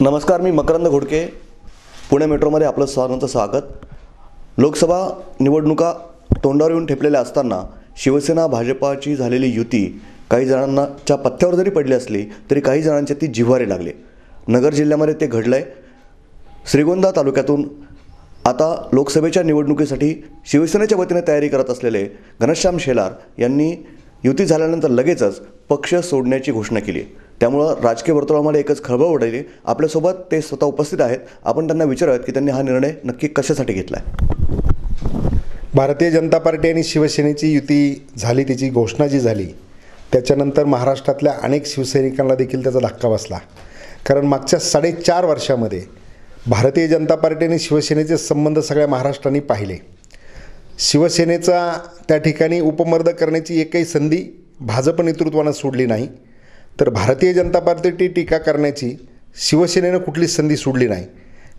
नमस्कार मी मकरंद घोडके. पुणे मेट्रोमध्ये आपलं स्वागतचं स्वागत. लोकसभा निवडणुका तोंडावर येऊन ठेपलेल्या असताना शिवसेना भाजपाची झालेली युती काही जणांनाच्या पथ्यावर जरी पडली असली तरी काही जणांच्या ती जिव्हारी लागली. नगर जिल्ह्यामध्ये ते घडलं आहे श्रीगोंदा तालुक्यातून आता लोकसभेच्या निवडणुकीसाठी शिवसेनेच्या वतीने तयारी करत असलेले घनश्याम शेलार यांनी युती झाल्यानंतर लगेचच पक्ष सोडण्याची घोषणा केली. त्यामुळं राजकीय वर्तुळामध्ये एकच खळबळ उडाली. आपल्यासोबत ते स्वतः उपस्थित आहेत. आपण त्यांना विचारूयात की त्यांनी हा निर्णय नक्की कशासाठी घेतला आहे भारतीय जनता पार्टी आणि शिवसेनेची युती झाली त्याची घोषणा जी झाली त्याच्यानंतर महाराष्ट्रातल्या अनेक शिवसैनिकांना देखील त्याचा धक्का बसला. कारण मागच्या साडेचार वर्षामध्ये भारतीय जनता पार्टी आणि शिवसेनेचे संबंध सगळ्या महाराष्ट्राने पाहिले. शिवसेनेचा त्या ठिकाणी उपमर्द करण्याची एकही संधी भाजप नेतृत्वानं सोडली नाही. तर भारतीय जनता पार्टीची टीका करण्याची शिवसेनेनं कुठली संधी सोडली नाही.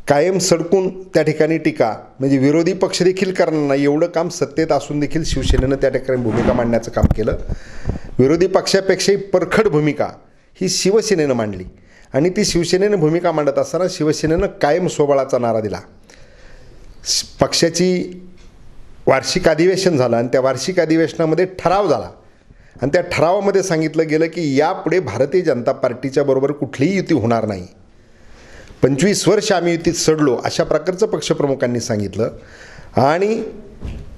कायम सडकून त्या ठिकाणी टीका म्हणजे विरोधी पक्ष देखील करणार नाही एवढं काम सत्तेत असून देखील शिवसेनेनं त्या ठिकाणी भूमिका मांडण्याचं काम केलं. विरोधी पक्षापेक्षाही परखड भूमिका ही शिवसेनेनं मांडली. आणि ती शिवसेनेनं भूमिका मांडत असताना शिवसेनेनं कायम सोबळाचा नारा दिला. पक्षाची वार्षिक अधिवेशन झालं आणि त्या वार्षिक अधिवेशनामध्ये ठराव झाला. आणि त्या ठरावामध्ये सांगितलं गेलं की यापुढे भारतीय जनता पार्टीच्या बरोबर कुठलीही युती होणार नाही. पंचवीस वर्ष आम्ही युतीत सडलो अशा प्रकारचं पक्षप्रमुखांनी सांगितलं. आणि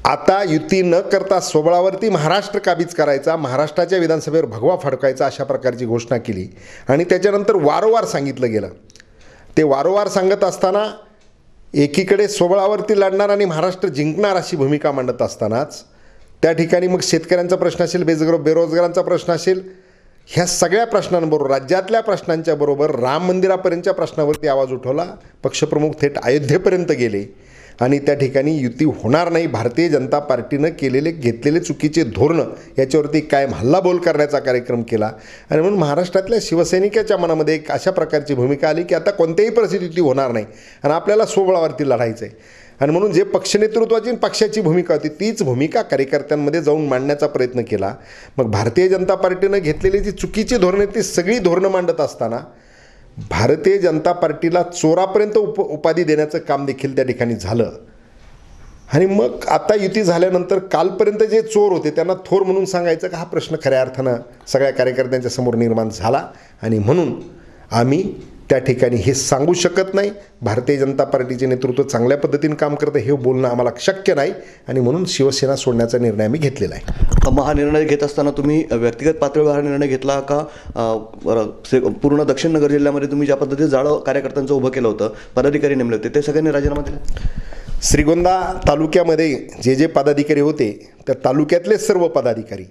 आता युती न करता सोबळावरती महाराष्ट्र काबीज करायचा महाराष्ट्राच्या विधानसभेवर भगवा फडकायचा अशा प्रकारची घोषणा केली. आणि त्याच्यानंतर वारंवार सांगितलं गेलं. ते वारंवार सांगत असताना एकीकडे सोबळावरती लढणार आणि महाराष्ट्र जिंकणार अशी भूमिका मांडत असतानाच त्या ठिकाणी मग शेतकऱ्यांचा प्रश्न असेल बेजगर बेरोजगारांचा प्रश्न असेल ह्या सगळ्या प्रश्नांबरोबर राज्यातल्या प्रश्नांच्या बरोबर राम मंदिरापर्यंतच्या प्रश्नावरती आवाज उठवला. पक्षप्रमुख थेट अयोध्येपर्यंत गेले. आणि त्या ठिकाणी युती होणार नाही भारतीय जनता पार्टीनं केलेले घेतलेले चुकीचे धोरणं याच्यावरती कायम हल्लाबोल करण्याचा कार्यक्रम केला. आणि म्हणून महाराष्ट्रातल्या शिवसैनिकाच्या मनामध्ये एक अशा प्रकारची भूमिका आली की आता कोणत्याही परिस्थितीत युती होणार नाही. आणि आपल्याला सोबळावरती लढायचं आहे आणि म्हणून जे पक्षनेतृत्वाची आणि पक्षाची भूमिका होती तीच भूमिका कार्यकर्त्यांमध्ये जाऊन मांडण्याचा प्रयत्न केला. मग भारतीय जनता पार्टीनं घेतलेली जी चुकीची धोरणं ती सगळी धोरणं मांडत असताना भारतीय जनता पार्टीला चोरापर्यंत उप उपाधी देण्याचं काम देखील त्या ठिकाणी झालं. आणि मग आता युती झाल्यानंतर कालपर्यंत जे चोर होते त्यांना थोर म्हणून सांगायचं का हा प्रश्न खऱ्या अर्थानं सगळ्या कार्यकर्त्यांच्या समोर निर्माण झाला. आणि म्हणून आम्ही त्या ठिकाणी हे सांगू शकत नाही. भारतीय जनता पार्टीचे नेतृत्व चांगल्या पद्धतीने काम करतं हे बोलणं आम्हाला शक्य नाही. आणि म्हणून शिवसेना सोडण्याचा निर्णय आम्ही घेतलेला आहे. मग हा निर्णय घेत असताना तुम्ही व्यक्तिगत पातळीवर हा निर्णय घेतला का? पूर्ण दक्षिण नगर जिल्ह्यामध्ये तुम्ही ज्या पद्धतीने जाळं कार्यकर्त्यांचं उभं केलं होतं पदाधिकारी नेमले होते ते सगळ्यांनी राजीनामा दिला? श्रीगोंदा तालुक्यामध्ये जे जे पदाधिकारी होते त्या तालुक्यातले सर्व पदाधिकारी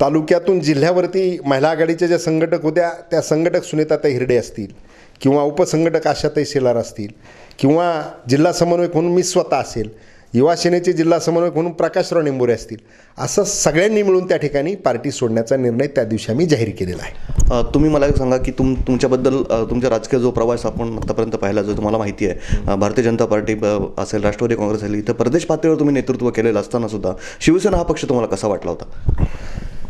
तालुक्यातून जिल्ह्यावरती महिला आघाडीच्या ज्या संघटक होत्या त्या संघटक सुनीताताई हिरडे असतील किंवा उपसंघटक आशाताई शेलार असतील किंवा जिल्हा समन्वयक म्हणून मी स्वतः असेल युवा सेनेचे जिल्हा समन्वयक म्हणून प्रकाशराव निंबोरे असतील असं सगळ्यांनी मिळून त्या ठिकाणी पार्टी सोडण्याचा निर्णय त्या दिवशी आम्ही जाहीर केलेला आहे. तुम्ही मला एक सांगा की तुम तुमच्याबद्दल अ, तुमचा राजकीय जो प्रवास आपण आतापर्यंत पाहिला जो तुम्हाला माहिती आहे भारतीय जनता पार्टी असेल राष्ट्रवादी काँग्रेस असेल इथं प्रदेश पातळीवर तुम्ही नेतृत्व केलेलं असताना सुद्धा शिवसेना हा पक्ष तुम्हाला कसा वाटला होता?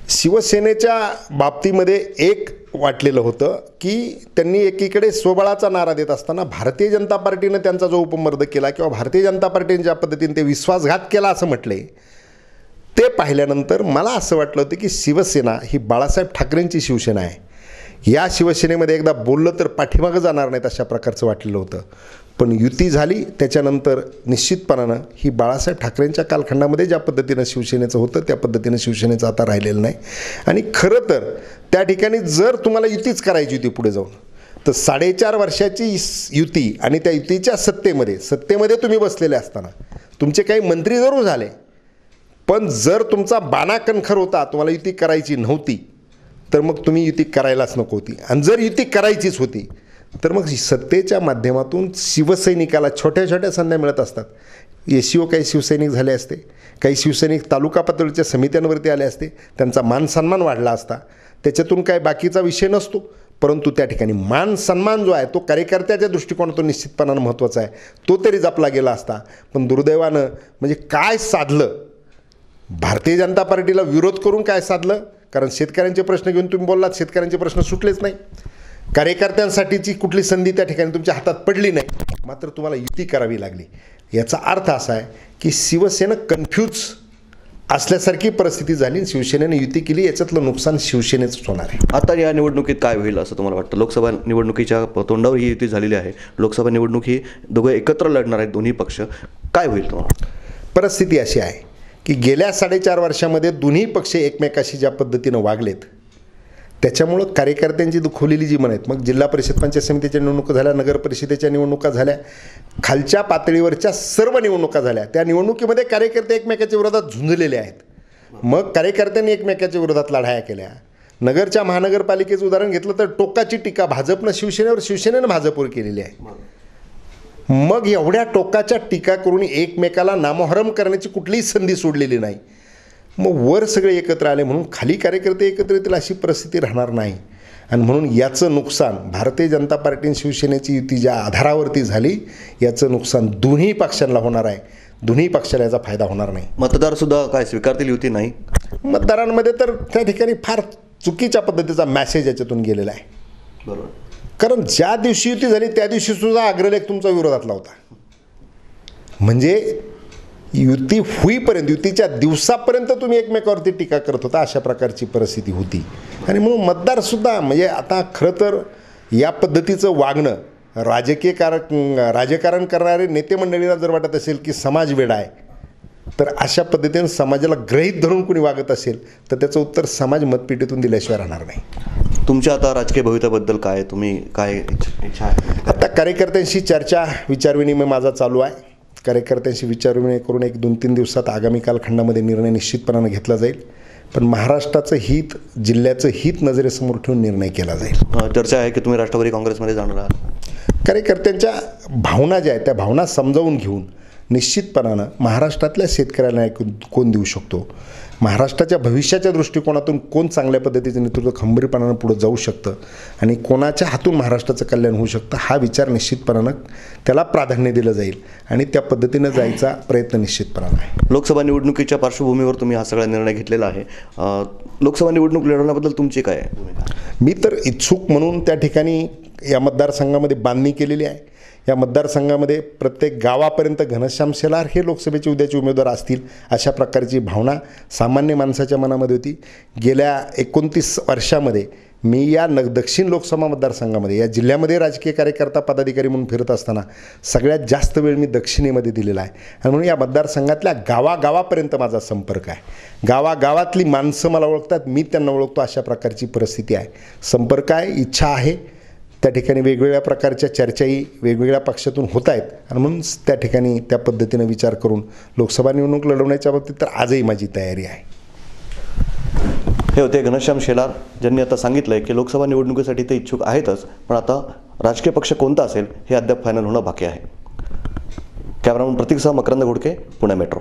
शिवसेनेच्या बाबतीमध्ये एक वाटलेलं होतं की त्यांनी एकीकडे स्वबळाचा नारा देत असताना भारतीय जनता पार्टीनं त्यांचा जो उपमर्द केला किंवा भारतीय जनता पार्टीने ज्या पद्धतीने ते विश्वासघात केला असं म्हटले ते पाहिल्यानंतर मला असं वाटलं होतं की शिवसेना ही बाळासाहेब ठाकरेंची शिवसेना आहे. या शिवसेनेमध्ये एकदा बोललं तर पाठीमागं जाणार नाहीत अशा प्रकारचं वाटलेलं होतं. पण युती झाली त्याच्यानंतर निश्चितपणानं ही बाळासाहेब ठाकरेंच्या कालखंडामध्ये ज्या पद्धतीनं शिवसेनेचं होतं त्या पद्धतीनं शिवसेनेचं आता राहिलेलं नाही. आणि खरं तर त्या ठिकाणी जर तुम्हाला युतीच करायची होती पुढे जाऊन तर साडेचार वर्षाची युती आणि त्या युतीच्या सत्तेमध्ये सत्तेमध्ये तुम्ही बसलेले असताना तुमचे काही मंत्री जरूर झाले. पण जर तुमचा बाणा कणखर होता तुम्हाला युती करायची नव्हती तर मग तुम्ही युती करायलाच नको होती. आणि जर युती करायचीच होती तर मग सत्तेच्या माध्यमातून शिवसैनिकाला छोट्या छोट्या संध्या मिळत असतात. एस ओ काही शिवसैनिक झाले असते काही शिवसैनिक तालुका पातळीच्या समित्यांवरती आले असते त्यांचा मान सन्मान वाढला असता. त्याच्यातून काय बाकीचा विषय नसतो परंतु त्या ठिकाणी मान सन्मान जो आहे तो कार्यकर्त्याच्या दृष्टिकोनातून निश्चितपणानं महत्त्वाचा आहे. तो तरी जपला गेला असता. पण दुर्दैवानं म्हणजे काय साधलं? भारतीय जनता पार्टीला विरोध करून काय साधलं? कारण शेतकऱ्यांचे प्रश्न घेऊन तुम्ही बोललात शेतकऱ्यांचे प्रश्न सुटलेच नाही. कार्यकर्त्यांसाठीची कुठली संधी त्या ठिकाणी तुमच्या हातात पडली नाही मात्र तुम्हाला युती करावी लागली. याचा अर्थ असा आहे की शिवसेना कन्फ्यूज असल्यासारखी परिस्थिती झाली शिवसेनेने युती केली याच्यातलं नुकसान शिवसेनेचंच होणार आहे. आता या निवडणुकीत काय होईल असं तुम्हाला वाटतं? लोकसभा निवडणुकीच्या तोंडावर ही युती झालेली आहे. लोकसभा निवडणूक ही दोघं एकत्र लढणार आहेत दोन्ही पक्ष. काय होईल तुम्हाला? परिस्थिती अशी आहे की गेल्या साडेचार वर्षामध्ये दोन्ही पक्ष एकमेकाशी ज्या पद्धतीनं वागलेत त्याच्यामुळं कार्यकर्त्यांची दुखवलेली जी मन आहेत. मग जिल्हा परिषद पंचायत समितीच्या निवडणुका झाल्या नगर परिषदेच्या निवडणुका झाल्या खालच्या पातळीवरच्या सर्व निवडणुका झाल्या. त्या निवडणुकीमध्ये कार्यकर्ते एकमेकाच्या विरोधात झुंजलेले आहेत. मग कार्यकर्त्यांनी एकमेकाच्या विरोधात लढाया केल्या. नगरच्या महानगरपालिकेचं उदाहरण घेतलं तर टोकाची टीका भाजपनं शिवसेनेवर शिवसेनेनं भाजपवर केलेली आहे. मग एवढ्या टोकाच्या टीका करून एकमेकाला नामोहरम करण्याची कुठलीही संधी सोडलेली नाही. मग वर सगळे एकत्र आले म्हणून खाली कार्यकर्ते एकत्र येतील अशी परिस्थिती राहणार नाही. आणि म्हणून याचं नुकसान भारतीय जनता पार्टी आणि शिवसेनेची युती ज्या आधारावरती झाली याचं नुकसान दोन्ही पक्षांना होणार आहे. दोन्ही पक्षाला याचा फायदा होणार नाही. मतदार सुद्धा काय स्वीकारतील युती नाही? मतदारांमध्ये तर त्या ठिकाणी फार चुकीच्या पद्धतीचा मॅसेज याच्यातून गेलेला आहे. बरोबर. कारण ज्या दिवशी युती झाली त्या दिवशी सुद्धा अग्रलेख तुमचा विरोधातला होता. म्हणजे युती होईपर्यंत युतीच्या दिवसापर्यंत तुम्ही एकमेकावरती टीका करत होता अशा प्रकारची परिस्थिती होती. आणि म्हणून मतदारसुद्धा म्हणजे आता खरं तर या पद्धतीचं वागणं राजकीय कार राजकारण करणारे नेते मंडळीला जर वाटत असेल की समाज वेडा आहे तर अशा पद्धतीनं समाजाला ग्रहित धरून कोणी वागत असेल तर त्याचं उत्तर समाज मतपेटीतून दिल्याशिवाय राहणार नाही. तुमच्या आता राजकीय भवितव्याबद्दल काय तुम्ही काय इच्छ- इच्छा आहे? आता कार्यकर्त्यांशी चर्चा विचारविनिमय माझा चालू आहे. कार्यकर्त्यांशी विचारविनिमय करून एक दोन तीन दिवसात आगामी कालखंडामध्ये निर्णय निश्चितपणानं घेतला जाईल. पण महाराष्ट्राचं हित जिल्ह्याचं हित नजरेसमोर ठेवून निर्णय केला जाईल. चर्चा आहे की तुम्ही राष्ट्रवादी काँग्रेसमध्ये जाणार आहात? कार्यकर्त्यांच्या भावना ज्या आहेत त्या भावना समजावून घेऊन निश्चितपणानं महाराष्ट्रातल्या शेतकऱ्यांना एक कोण देऊ शकतो? महाराष्ट्राच्या भविष्याच्या दृष्टिकोनातून कोण चांगल्या पद्धतीचं नेतृत्व खंबीरपणानं पुढं जाऊ शकतं आणि कोणाच्या हातून महाराष्ट्राचं कल्याण होऊ शकतं हा विचार निश्चितपणानं त्याला प्राधान्य दिलं जाईल आणि त्या पद्धतीनं जायचा प्रयत्न निश्चितपणानं आहे. लोकसभा निवडणुकीच्या पार्श्वभूमीवर तुम्ही हा सगळा निर्णय घेतलेला आहे. लोकसभा निवडणूक लढवण्याबद्दल तुमची काय मी तर इच्छुक म्हणून त्या ठिकाणी या मतदारसंघामध्ये बांधणी केलेली आहे. या मतदारसंघामध्ये प्रत्येक गावापर्यंत घनश्याम शेलार हे लोकसभेचे उद्याचे उमेदवार असतील अशा प्रकारची भावना सामान्य माणसाच्या मनामध्ये होती. गेल्या एकोणतीस वर्षामध्ये मी या न दक्षिण लोकसभा मतदारसंघामध्ये या जिल्ह्यामध्ये राजकीय कार्यकर्ता पदाधिकारी म्हणून फिरत असताना सगळ्यात जास्त वेळ मी दक्षिणेमध्ये दिलेला आहे. आणि म्हणून या मतदारसंघातल्या गावागावापर्यंत माझा संपर्क आहे. गावागावातली माणसं मला ओळखतात मी त्यांना ओळखतो अशा प्रकारची परिस्थिती आहे. संपर्क आहे इच्छा आहे त्या ठिकाणी वेगवेगळ्या प्रकारच्या चर्चाही वेगवेगळ्या पक्षातून होत आहेत. आणि म्हणून त्या ठिकाणी त्या पद्धतीनं विचार करून लोकसभा निवडणूक लढवण्याच्या बाबतीत तर आजही माझी तयारी आहे. हे होते घनश्याम शेलार ज्यांनी आता सांगितलं आहे की लोकसभा निवडणुकीसाठी ते इच्छुक आहेतच पण आता राजकीय पक्ष कोणता असेल हे अद्याप फायनल होणं बाकी आहे. कॅमेरामन प्रतीकसह मकरंद घोडके पुणे मेट्रो